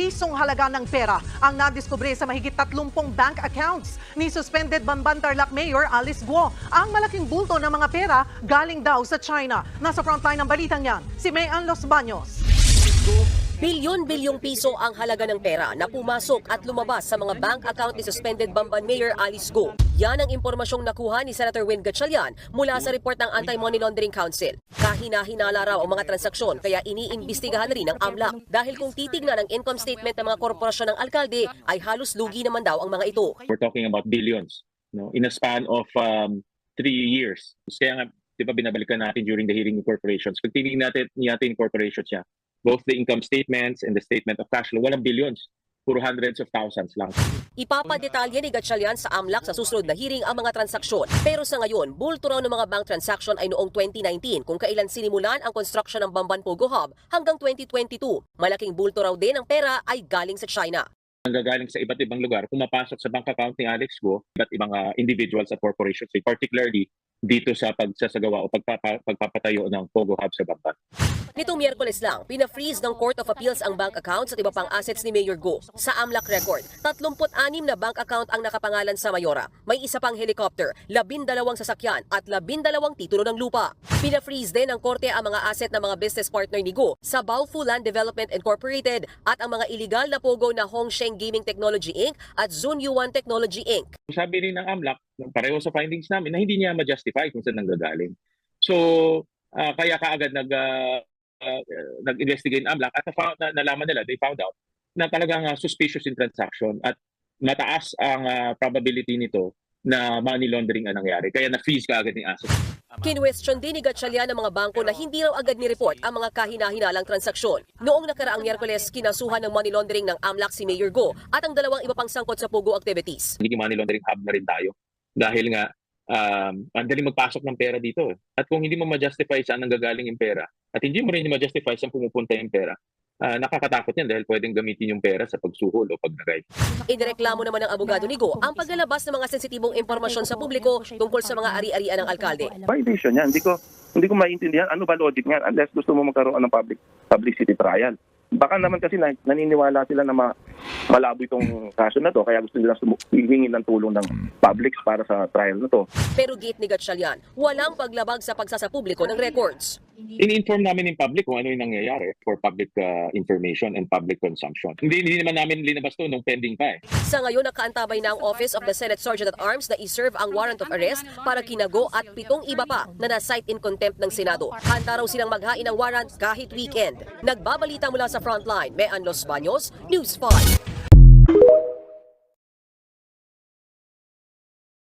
pisong halaga ng pera ang nadiskubre sa mahigit 30 bank accounts ni suspended Bamban Tarlac Mayor Alice Guo. Ang malaking bulto ng mga pera galing daw sa China. Nasa frontline ng balitang yan, si Mayan Los Baños. Bilyon-bilyong piso ang halaga ng pera na pumasok at lumabas sa mga bank account ni suspended Bamban Mayor Alice Go. Yan ang impormasyong nakuha ni Senator Win Gatchalian mula sa report ng Anti-Money Laundering Council. Kahina-hinala raw ang mga transaksyon kaya iniimbestigahan rin ng AMLAC. Dahil kung titignan ang income statement ng mga korporasyon ng alkalde ay halos lugi naman daw ang mga ito. we're talking about billions no in a span of um, three years kaya nga di ba binabalikan natin during the hearing of corporations pag tinignan natin natin corporations niya both the income statements and the statement of cash flow walang billions puro hundreds of thousands lang Ipapadetalye ni Gatchalian sa AMLAC sa susunod na hearing ang mga transaksyon. Pero sa ngayon, bulto raw ng mga bank transaction ay noong 2019 kung kailan sinimulan ang construction ng Bamban Pogo Hub hanggang 2022. Malaking bulto raw din ang pera ay galing sa China. nanggagaling sa iba't ibang lugar pumapasok sa bank account ni Alex Go iba't ibang uh, individuals at corporations particularly dito sa pagsasagawa o pagpapa, pagpapatayo ng Pogo Hub sa Bamban. Nitong Miyerkules lang, pina-freeze ng Court of Appeals ang bank accounts at iba pang assets ni Mayor Go. Sa AMLAC record, 36 na bank account ang nakapangalan sa Mayora. May isa pang helicopter, 12 sasakyan at 12 titulo ng lupa. Pina-freeze din ng korte ang mga asset ng mga business partner ni Go sa Baofu Land Development Incorporated at ang mga illegal na pogo na Hongsheng Gaming Technology Inc. at Zun Yuan Technology Inc. Sabi rin ng AMLAC, pareho sa findings namin, na hindi niya ma-justify kung saan nanggagaling. So, ah, kaya kaagad nag, ah, ah, nag-investigate ang AMLAC at na, na, nalaman nila, they found out, na talagang ah, suspicious in transaction at mataas ang ah, probability nito na money laundering ang nangyari. Kaya na-freeze kaagad yung asset. Kinwestiyon din ni Gatchalian ng mga bangko na hindi raw agad ni-report ang mga kahina-hinalang transaksyon. Noong nakaraang Miyerkules, kinasuhan ng money laundering ng AMLAC si Mayor Go at ang dalawang iba pang sangkot sa Pogo activities. Naging money laundering hub na rin tayo. Dahil nga, um, ang daling magpasok ng pera dito. At kung hindi mo ma-justify saan nanggagaling yung pera, at hindi mo rin ma-justify saan pumupunta yung pera, ah, nakakatakot yan dahil pwedeng gamitin yung pera sa pagsuhol o pagnagay. Inireklamo naman ng abogado ni Go ang paglalabas ng mga sensitibong impormasyon sa publiko tungkol sa mga ari-arian ng alkalde. violation yan. Hindi ko hindi ko maintindihan ano ba logic niyan unless gusto mo magkaroon ng public publicity trial. Baka naman kasi na, naniniwala sila na ma, malabo itong kaso na to kaya gusto nila hihingi ng tulong ng public para sa trial na to. Pero gate ni Gatchalian, walang paglabag sa pagsasapubliko ng records. In-inform namin yung public kung ano yung nangyayari for public ah, information and public consumption. Hindi, hindi naman namin linabas to nung pending pa eh. Sa ngayon, nakaantabay na ang Office of the Senate Sergeant at Arms na iserve ang warrant of arrest para kinago at pitong iba pa na na-cite in contempt ng Senado. Handa raw silang maghain ng warrant kahit weekend. Nagbabalita mula sa frontline, Mean Los Baños, News 5.